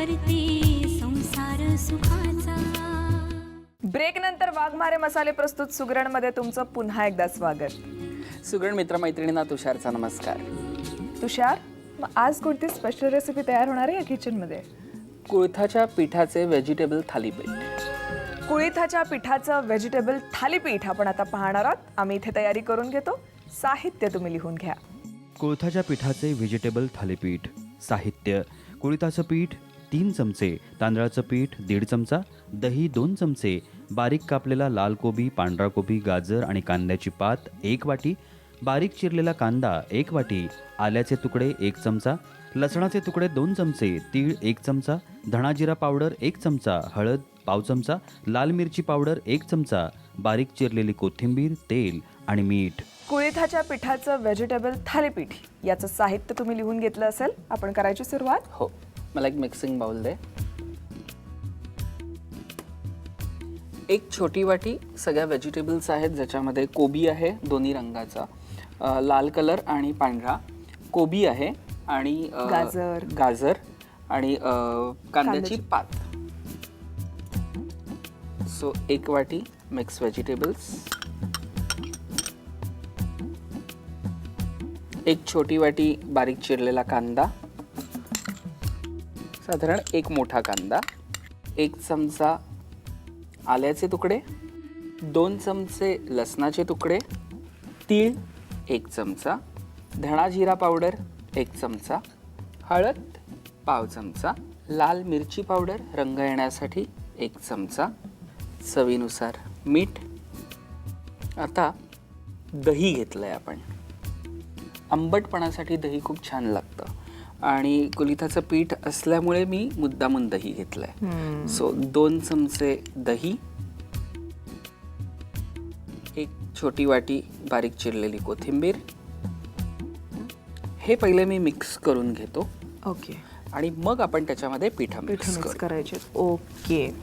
करते संसार सुखाचा. ब्रेक नंतर वाघमारे मसाले प्रस्तुत सुगरणमध्ये तुमचं पुन्हा एकदा स्वागत. सुगरण मित्रमैत्रिणींना तुषारचा नमस्कार. तुषार मग आज कोणती स्पेशल रेसिपी तयार होणार आहे या किचनमध्ये कुळथाच्या पिठाचे व्हेजिटेबल थालीपीठ. कुळिथाच्या पिठाचं व्हेजिटेबल थालीपीठ आपण आता पाहणार आहोत. आम्ही इथे तयारी करून घेतो. साहित्य तुम्ही लिहून घ्या. कोळथाच्या पिठाचे व्हेजिटेबल थालीपीठ. साहित्य. कुळिताचं पीठ तीन चमचे तांदळाचं पीठ दीड चमचा दही दोन चमचे बारीक कापलेला लाल कोबी पांढरा कोबी गाजर आणि कांद्याची पात एक वाटी बारीक चिरलेला कांदा एक वाटी आल्याचे तुकडे एक चमचा लसणाचे तुकडे दोन चमचे तीळ एक चमचा धणाजिरा पावडर एक चमचा हळद पाव चमचा लाल मिरची पावडर एक चमचा बारीक चिरलेली कोथिंबीर तेल आणि मीठ. कुळिथाच्या पिठाचं व्हेजिटेबल थालीपीठ याचं साहित्य तुम्ही लिहून घेतलं असेल आपण करायची सुरुवात? हो. मला एक मिक्सिंग बाउल दे. एक छोटी वाटी सगळ्या व्हेजिटेबल्स आहेत ज्याच्यामध्ये कोबी आहे दोन्ही रंगाचा. लाल कलर आणि पांढरा. कोबी आहे आणि गाजर. गाजर आणि कांद्याची. पात. सो एक वाटी मिक्स व्हेजिटेबल्स एक छोटी वाटी बारीक चिरलेला कांदा. साधारण एक मोठा कांदा एक चमचा आल्याचे तुकडे दोन चमचे लसणाचे तुकडे तीळ एक चमचा धणा जिरा पावडर एक चमचा हळद पाव चमचा लाल मिरची पावडर रंग येण्यासाठी एक चमचा चवीनुसार मीठ. आता दही घेतलं आहे आपण. आंबटपणासाठी दही खूप छान लागतं. आणि कुलिथाचं पीठ असल्यामुळे मी मुद्दामून दही घेतलं आहे सो दोन चमचे दही एक छोटी वाटी बारीक चिरलेली कोथिंबीर. हे पहिले मी मिक्स करून घेतो. ओके. आणि मग आपण त्याच्यामध्ये पिठं पीठ मिक्स मिक्स करू. करायचे. ओके.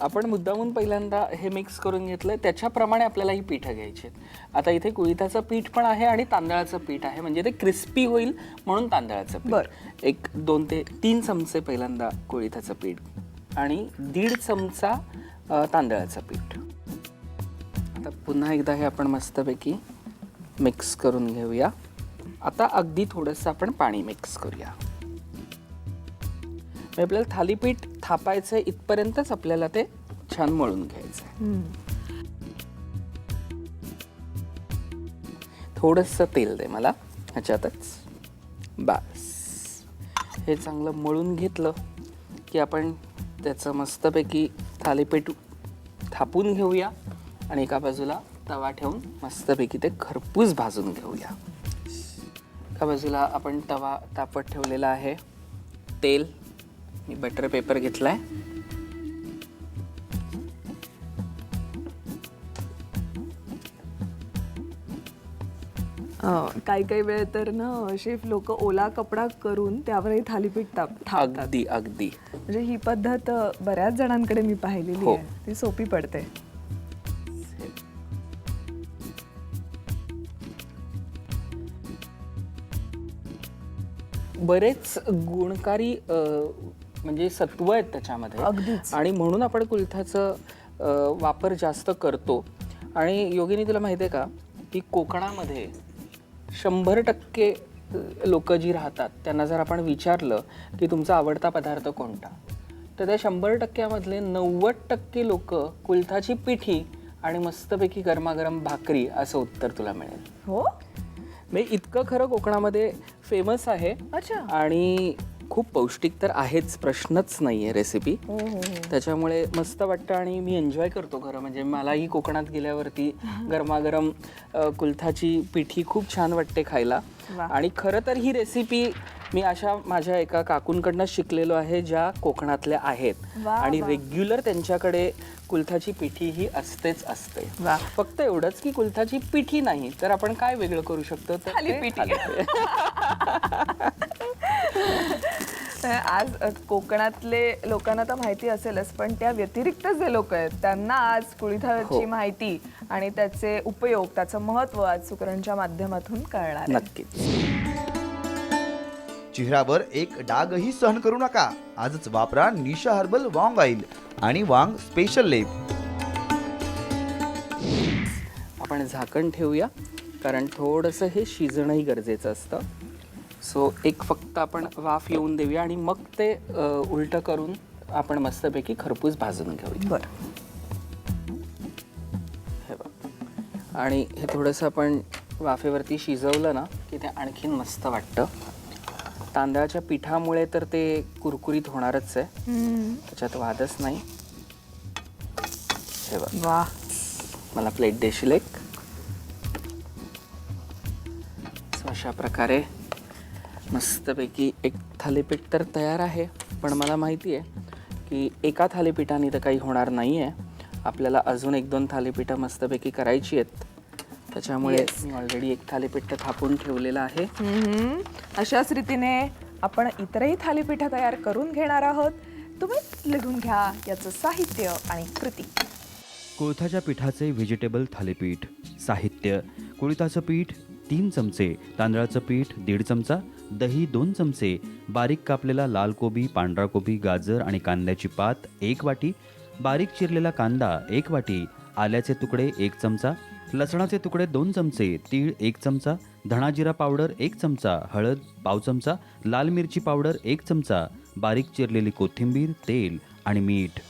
आपण मुद्दामून पहिल्यांदा हे मिक्स करून घेतलंय. त्याच्याप्रमाणे आपल्याला ही पिठं घ्यायची आहेत. आता इथे कुळिथाचं पीठ पण आहे आणि तांदळाचं पीठ आहे. म्हणजे ते क्रिस्पी होईल म्हणून तांदळाचं पीठ. बरं. एक दोन ते तीन चमचे पहिल्यांदा कुळिथाचं पीठ आणि दीड चमचा तांदळाचं पीठ. आता पुन्हा एकदा हे आपण मस्तपैकी मिक्स करून घेऊया. आता अगदी थोडंसं आपण पाणी मिक्स करूया. आपल्याला थालीपीठ थापायचं इथपर्यंतच आपल्याला ते छान मळून घ्यायचं थोडंसं तेल दे मला ह्याच्यातच. बस. हे चांगलं मळून घेतलं की आपण त्याचं मस्तपैकी थालीपीठ थापून घेऊया आणि एका बाजूला तवा ठेवून मस्तपैकी ते खरपूस भाजून घेऊया. एका बाजूला आपण तवा तापत ठेवलेला आहे. तेल. मी बटर पेपर घेतलाय. काही काही वेळ तर ना शेफ लोक ओला कपडा करून त्यावरही थालीपीठ ताप थापतात. अगदी अगदी. म्हणजे ही पद्धत बऱ्याच जणांकडे मी पाहिलेली हो. आहे. ती सोपी पडते. बरेच गुणकारी अ, म्हणजे सत्व आहेत त्याच्यामध्ये. अगदीच. आणि म्हणून आपण कुलथाचं अ, वापर जास्त करतो. आणि योगिनी तुला माहिती आहे का की कोकणामध्ये शंभर टक्के लोक जी राहतात त्यांना जर आपण विचारलं की तुमचा आवडता पदार्थ कोणता? तर त्या शंभर टक्क्यामधले नव्वद टक्के लोक कुलथाची पिठी आणि मस्तपैकी गरमागरम भाकरी असं उत्तर तुला मिळेल. हो? म्हणजे इतकं खरं कोकणामध्ये फेमस आहे. अच्छा. आणि खूप पौष्टिक तर आहेच प्रश्नच नाहीये रेसिपी हो हो हो त्याच्यामुळे मस्त वाटतं आणि मी एन्जॉय करतो खरं म्हणजे मलाही कोकणात गेल्यावरती गरमागरम अ, कुलथाची पिठी खूप छान वाटते खायला वा. आणि खरं तर ही रेसिपी मी अशा माझ्या एका काकूंकडनं शिकलेलो आहे ज्या कोकणातल्या आहेत वा, आणि वा. रेग्युलर त्यांच्याकडे कुलथाची पिठी ही असतेच असते वा. फक्त एवढंच की कुलथाची पिठी नाही तर आपण काय वेगळं करू शकतो तर ते थालीपीठ. थालीपीठ. आज अ, कोकणातले लोकांना तर माहिती असेलच पण त्या व्यतिरिक्त जे लोक आहेत त्यांना आज कुळिथाची हो. माहिती आणि त्याचे उपयोग त्याचं महत्त्व आज सुकरणच्या माध्यमातून कळणार आहे. नक्कीच. चेहऱ्यावर एक डागही सहन करू नका. आजच वापरा निशा हर्बल वांग ऑइल आणि वांग स्पेशल लेप. आपण झाकण ठेवूया कारण थोडंसं हे शिजणंही गरजेचं असतं. सो एक फक्त आपण वाफ येऊन देऊया आणि मग ते उलटं करून आपण मस्तपैकी खरपूस भाजून घेऊया. बरं. हे बघ. आणि हे थोडंसं आपण वाफेवरती शिजवलं ना की ते आणखीन मस्त वाटतं. तांदळाच्या पिठामुळे तर ते कुरकुरीत होणारच आहे. त्याच्यात वादच नाही. हे बघ. वा. मला प्लेट देशील एक? अशा प्रकारे मस्तपैकी एक थालीपीठ तर तयार आहे पण मला माहिती आहे की एका थालीपीठाने तर काही होणार नाही आहे आपल्याला अजून एक दोन थालीपीठं मस्तपैकी करायची आहेत. त्याच्यामुळे मी ऑलरेडी एक थालीपीठ तर थापून ठेवलेलं आहे. हम्म. अशाच रीतीने आपण इतरही थालीपीठं तयार करून घेणार आहोत. तुम्ही लिहून घ्या याचं साहित्य आणि कृती. कोळथाच्या पिठाचे व्हेजिटेबल थालीपीठ साहित्य कुळिताचं पीठ तीन चमचे तांदळाचं पीठ दीड चमचा दही दोन चमचे बारीक कापलेला लाल कोबी पांढरा कोबी गाजर आणि कांद्याची पात एक वाटी बारीक चिरलेला कांदा एक वाटी आल्याचे तुकडे एक चमचा लसणाचे तुकडे दोन चमचे तीळ एक चमचा धणाजिरा पावडर एक चमचा हळद पाव चमचा लाल मिरची पावडर एक चमचा बारीक चिरलेली कोथिंबीर तेल आणि मीठ.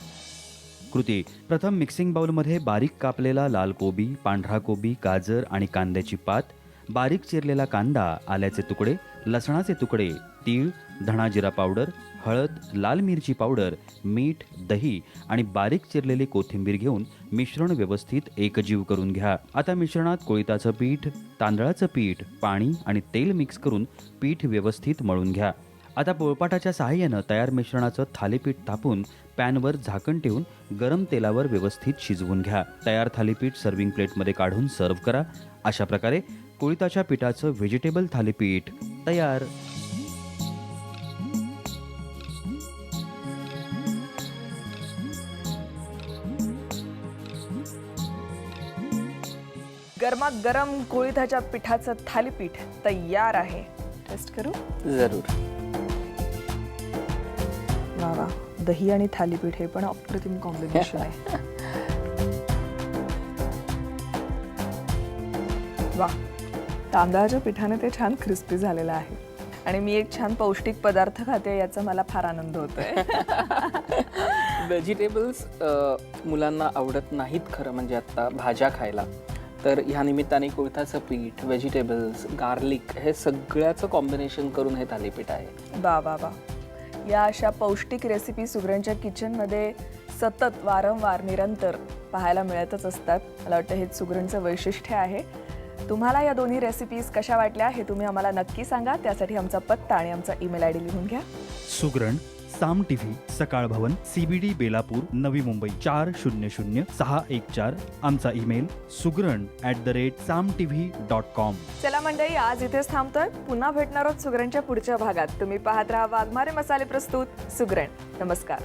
कृती. प्रथम मिक्सिंग बाउलमध्ये बारीक कापलेला लाल कोबी पांढरा कोबी गाजर आणि कांद्याची पात बारीक चिरलेला कांदा आल्याचे तुकडे लसणाचे तुकडे तीळ धणाजिरा पावडर हळद लाल मिरची पावडर मीठ दही आणि बारीक चिरलेली कोथिंबीर घेऊन मिश्रण व्यवस्थित एकजीव करून घ्या. आता मिश्रणात कोळिताचं पीठ तांदळाचं पीठ पाणी आणि तेल मिक्स करून पीठ व्यवस्थित मळून घ्या. आता पोळपाटाच्या सहाय्यानं तयार मिश्रणाचं थालीपीठ तापून पॅनवर झाकण ठेवून गरम तेलावर व्यवस्थित शिजवून घ्या. तयार थालीपीठ सर्विंग प्लेटमध्ये काढून सर्व करा. अशा प्रकारे कोळिताच्या पिठाचं व्हेजिटेबल थालीपीठ तयार. गरमागरम कोळिथाच्या पिठाचं थालीपीठ तयार आहे. टेस्ट करू? जरूर. वा वा. दही आणि थालीपीठ हे पण अप्रतिम कॉम्बिनेशन आहे. वा. तांदळाच्या पिठाने ते छान क्रिस्पी झालेलं आहे. आणि मी एक छान पौष्टिक पदार्थ खाते याचा मला फार आनंद होतोय. व्हेजिटेबल्स मुलांना आवडत नाहीत खरं म्हणजे आत्ता भाज्या खायला. तर ह्या निमित्ताने कोळथाचं पीठ व्हेजिटेबल्स गार्लिक हे सगळ्याचं कॉम्बिनेशन करून हे थालीपीठ आहे. वा वा वा. या अशा पौष्टिक रेसिपी सुगरणच्या किचनमध्ये सतत वारंवार निरंतर पाहायला मिळतच असतात. मला वाटतं हेच सुगरणचं वैशिष्ट्य आहे. तुम्हाला या दोन्ही रेसिपीज कशा वाटल्या हे तुम्ही आम्हाला नक्की सांगा. त्यासाठी आमचा पत्ता आणि आमचा ईमेल आय डी लिहून घ्या. सुग्रण साम टीव्ही सकाळ भवन सीबीडी बेलापूर नवी मुंबई चार शून्य शून्य सहा एक चार. आमचा email Sugran at the rate Saam TV dot com चला मंडळी आज इथेच थांबतोय. पुन्हा भेटणार आहोत सुगरणच्या पुढच्या भागात. तुम्ही पाहत राहा वाघमारे मसाले प्रस्तुत सुगरण. नमस्कार.